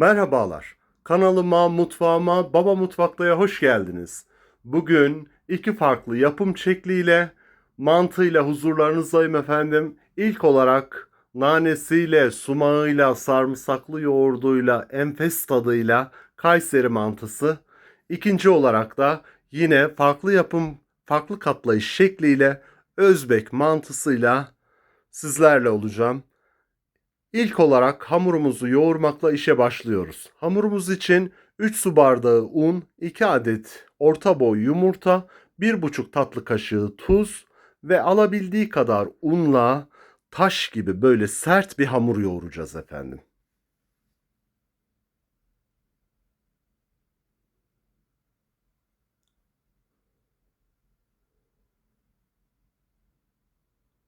Merhabalar. Kanalıma, mutfağıma, Baba Mutfakta'ya hoş geldiniz. Bugün iki farklı yapım şekliyle mantığıyla huzurlarınızdayım efendim. İlk olarak nanesiyle, sumağıyla, sarımsaklı yoğurduyla, enfes tadıyla Kayseri mantısı. İkinci olarak da yine farklı yapım, farklı katlayış şekliyle Özbek mantısıyla sizlerle olacağım. İlk olarak hamurumuzu yoğurmakla işe başlıyoruz. Hamurumuz için 3 su bardağı un, 2 adet orta boy yumurta, 1,5 tatlı kaşığı tuz ve alabildiği kadar unla taş gibi böyle sert bir hamur yoğuracağız efendim.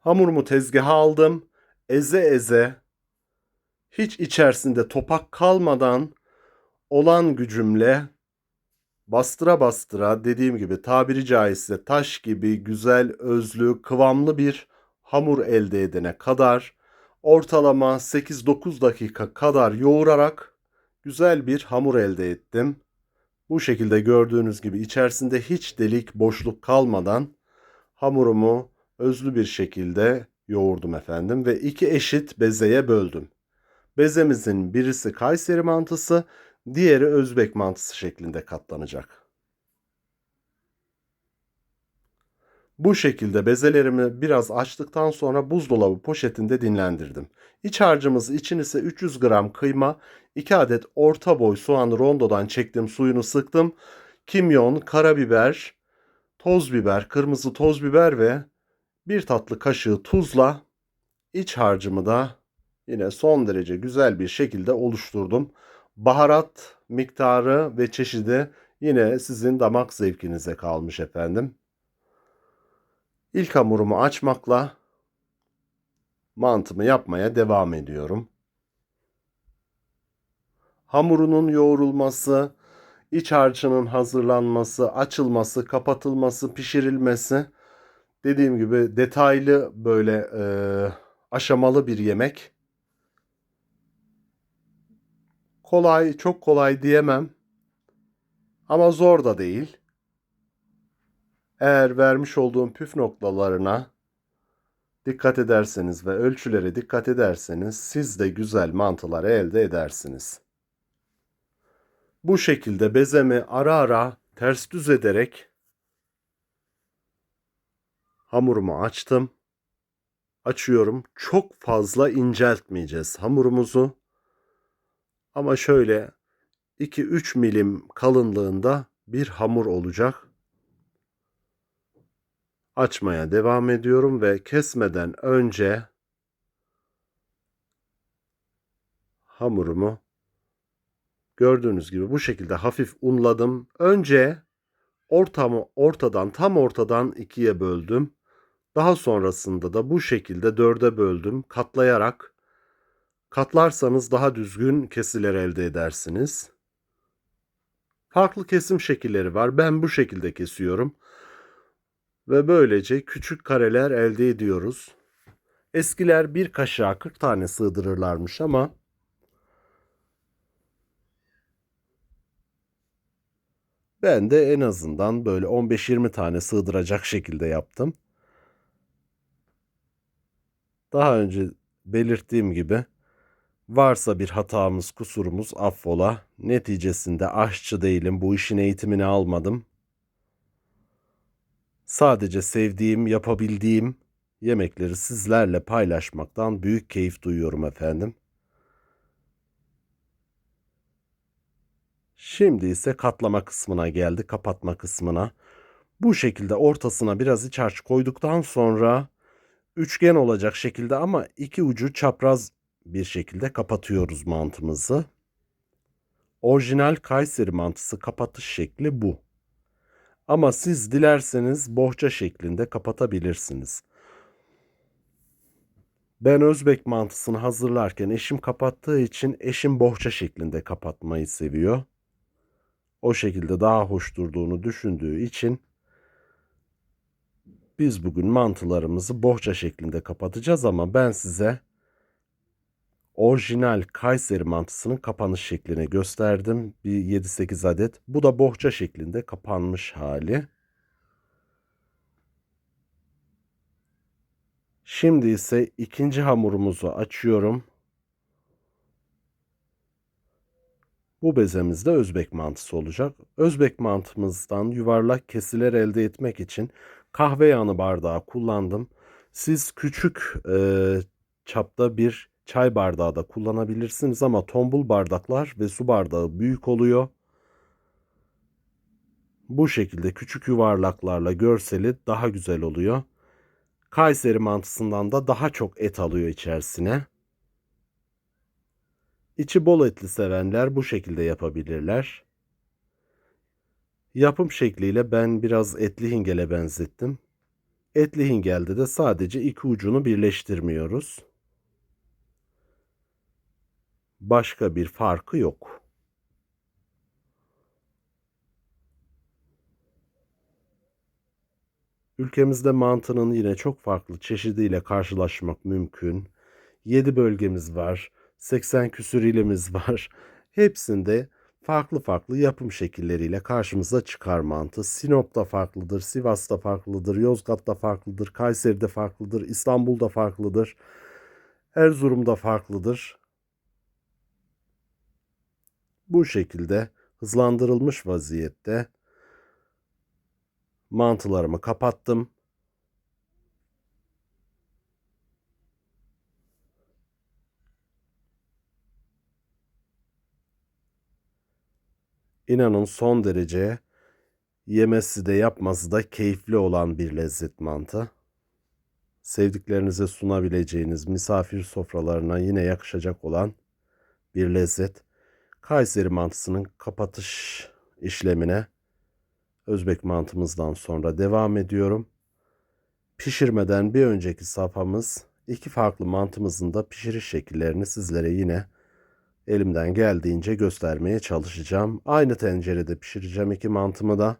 Hamurumu tezgaha aldım. Eze eze hiç içerisinde topak kalmadan olan gücümle bastıra bastıra dediğim gibi tabiri caizse taş gibi güzel, özlü, kıvamlı bir hamur elde edene kadar ortalama 8-9 dakika kadar yoğurarak güzel bir hamur elde ettim. Bu şekilde gördüğünüz gibi içerisinde hiç delik, boşluk kalmadan hamurumu özlü bir şekilde yoğurdum efendim ve iki eşit bezeye böldüm. Bezemizin birisi Kayseri mantısı, diğeri Özbek mantısı şeklinde katlanacak. Bu şekilde bezelerimi biraz açtıktan sonra buzdolabı poşetinde dinlendirdim. İç harcımız için ise 300 gram kıyma, 2 adet orta boy soğan rondodan çektim suyunu sıktım. Kimyon, karabiber, toz biber, kırmızı toz biber ve bir tatlı kaşığı tuzla iç harcımı da yine son derece güzel bir şekilde oluşturdum. Baharat miktarı ve çeşidi yine sizin damak zevkinize kalmış efendim. İlk hamurumu açmakla mantımı yapmaya devam ediyorum. Hamurunun yoğrulması, iç harcının hazırlanması, açılması, kapatılması, pişirilmesi dediğim gibi detaylı böyle e, aşamalı bir yemek. Kolay, çok kolay diyemem. Ama zor da değil. Eğer vermiş olduğum püf noktalarına dikkat ederseniz ve ölçülere dikkat ederseniz siz de güzel mantılar elde edersiniz. Bu şekilde bezemi ara ara ters düz ederek hamurumu açtım. Açıyorum. Çok fazla inceltmeyeceğiz hamurumuzu. Ama şöyle 2-3 milim kalınlığında bir hamur olacak. Açmaya devam ediyorum ve kesmeden önce hamurumu gördüğünüz gibi bu şekilde hafif unladım. Önce ortamı ortadan tam ortadan ikiye böldüm. Daha sonrasında da bu şekilde dörde böldüm katlayarak Katlarsanız daha düzgün kesiler elde edersiniz. Farklı kesim şekilleri var. Ben bu şekilde kesiyorum. Ve böylece küçük kareler elde ediyoruz. Eskiler bir kaşığa 40 tane sığdırırlarmış ama ben de en azından böyle 15-20 tane sığdıracak şekilde yaptım. Daha önce belirttiğim gibi Varsa bir hatamız, kusurumuz affola. Neticesinde aşçı değilim, bu işin eğitimini almadım. Sadece sevdiğim, yapabildiğim yemekleri sizlerle paylaşmaktan büyük keyif duyuyorum efendim. Şimdi ise katlama kısmına geldi, kapatma kısmına. Bu şekilde ortasına biraz iç harç koyduktan sonra üçgen olacak şekilde ama iki ucu çapraz bir şekilde kapatıyoruz mantımızı. Orijinal Kayseri mantısı kapatış şekli bu. Ama siz dilerseniz bohça şeklinde kapatabilirsiniz. Ben Özbek mantısını hazırlarken eşim kapattığı için eşim bohça şeklinde kapatmayı seviyor. O şekilde daha hoş durduğunu düşündüğü için biz bugün mantılarımızı bohça şeklinde kapatacağız ama ben size orijinal Kayseri mantısının kapanış şeklini gösterdim. Bir 7-8 adet. Bu da bohça şeklinde kapanmış hali. Şimdi ise ikinci hamurumuzu açıyorum. Bu bezemiz de Özbek mantısı olacak. Özbek mantımızdan yuvarlak kesiler elde etmek için kahve yanı bardağı kullandım. Siz küçük e, çapta bir çay bardağı da kullanabilirsiniz ama tombul bardaklar ve su bardağı büyük oluyor. Bu şekilde küçük yuvarlaklarla görseli daha güzel oluyor. Kayseri mantısından da daha çok et alıyor içerisine. İçi bol etli sevenler bu şekilde yapabilirler. Yapım şekliyle ben biraz etli hingele benzettim. Etli hingelde de sadece iki ucunu birleştirmiyoruz. Başka bir farkı yok. Ülkemizde mantının yine çok farklı çeşidiyle karşılaşmak mümkün. 7 bölgemiz var, 80 küsür ilimiz var. Hepsinde farklı farklı yapım şekilleriyle karşımıza çıkar mantı. Sinop'ta farklıdır, Sivas'ta farklıdır, Yozgat'ta farklıdır, Kayseri'de farklıdır, İstanbul'da farklıdır, Erzurum'da farklıdır. Bu şekilde hızlandırılmış vaziyette mantılarımı kapattım. İnanın son derece yemesi de yapması da keyifli olan bir lezzet mantı. Sevdiklerinize sunabileceğiniz misafir sofralarına yine yakışacak olan bir lezzet. Kayseri mantısının kapatış işlemine Özbek mantımızdan sonra devam ediyorum. Pişirmeden bir önceki safhamız iki farklı mantımızın da pişiriş şekillerini sizlere yine elimden geldiğince göstermeye çalışacağım. Aynı tencerede pişireceğim iki mantımı da.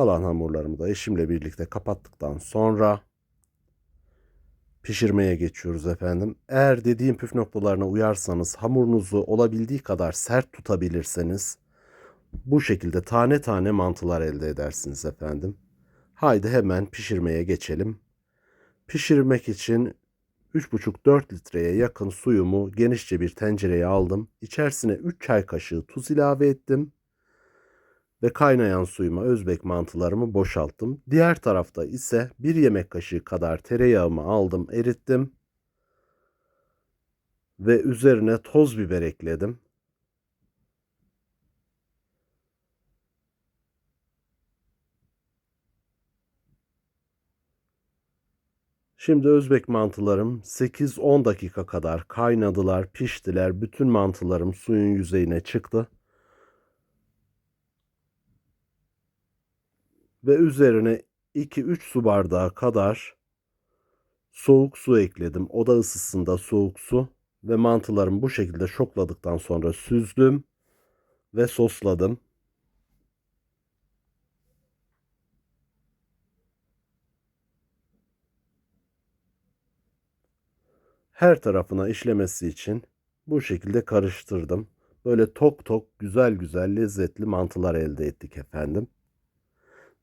Kalan hamurlarımı da eşimle birlikte kapattıktan sonra pişirmeye geçiyoruz efendim. Eğer dediğim püf noktalarına uyarsanız hamurunuzu olabildiği kadar sert tutabilirseniz bu şekilde tane tane mantılar elde edersiniz efendim. Haydi hemen pişirmeye geçelim. Pişirmek için 3,5-4 litreye yakın suyumu genişçe bir tencereye aldım. İçerisine 3 çay kaşığı tuz ilave ettim. Ve kaynayan suyuma Özbek mantılarımı boşalttım. Diğer tarafta ise 1 yemek kaşığı kadar tereyağımı aldım, erittim. Ve üzerine toz biber ekledim. Şimdi Özbek mantılarım 8-10 dakika kadar kaynadılar, piştiler. Bütün mantılarım suyun yüzeyine çıktı. Ve üzerine 2-3 su bardağı kadar soğuk su ekledim. Oda ısısında soğuk su ve mantılarımı bu şekilde şokladıktan sonra süzdüm ve sosladım. her tarafına işlemesi için bu şekilde karıştırdım. Böyle tok tok güzel güzel lezzetli mantılar elde ettik efendim.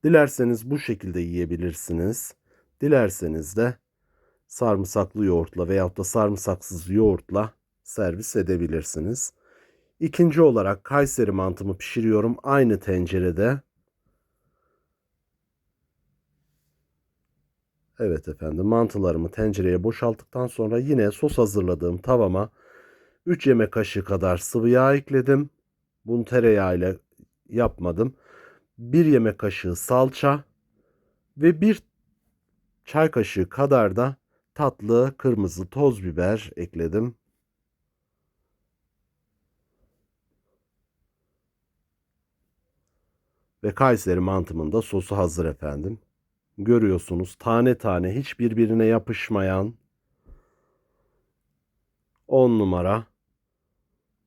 Dilerseniz bu şekilde yiyebilirsiniz. Dilerseniz de sarımsaklı yoğurtla veyahut da sarımsaksız yoğurtla servis edebilirsiniz. İkinci olarak Kayseri mantımı pişiriyorum aynı tencerede. Evet efendim mantılarımı tencereye boşalttıktan sonra yine sos hazırladığım tavama 3 yemek kaşığı kadar sıvı yağ ekledim. Bunu tereyağıyla yapmadım. 1 yemek kaşığı salça ve 1 çay kaşığı kadar da tatlı kırmızı toz biber ekledim. Ve Kayseri mantımın da sosu hazır efendim görüyorsunuz tane tane hiç birbirine yapışmayan 10 numara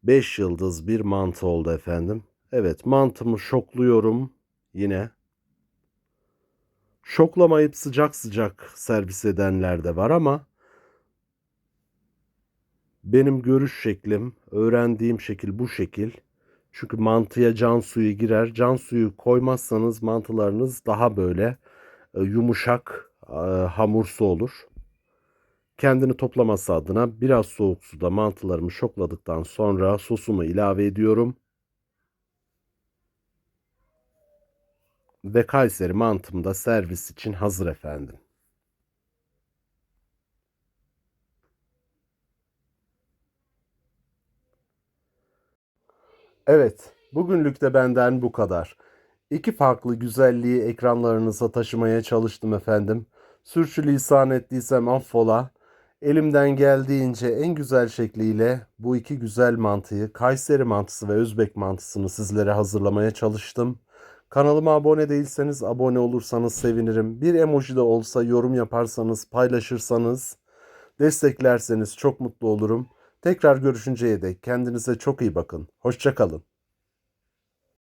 5 yıldız bir mantı oldu efendim. Evet mantımı şokluyorum yine. Şoklamayıp sıcak sıcak servis edenler de var ama benim görüş şeklim, öğrendiğim şekil bu şekil. Çünkü mantıya can suyu girer. Can suyu koymazsanız mantılarınız daha böyle e, yumuşak, e, hamursu olur. Kendini toplaması adına biraz soğuk suda mantılarımı şokladıktan sonra sosumu ilave ediyorum. Ve Kayseri mantım servis için hazır efendim. Evet, bugünlük de benden bu kadar. İki farklı güzelliği ekranlarınıza taşımaya çalıştım efendim. Sürçülisan ettiysem affola. Elimden geldiğince en güzel şekliyle bu iki güzel mantıyı, Kayseri mantısı ve Özbek mantısını sizlere hazırlamaya çalıştım. Kanalıma abone değilseniz abone olursanız sevinirim. Bir emoji de olsa yorum yaparsanız, paylaşırsanız, desteklerseniz çok mutlu olurum. Tekrar görüşünceye dek kendinize çok iyi bakın. Hoşçakalın.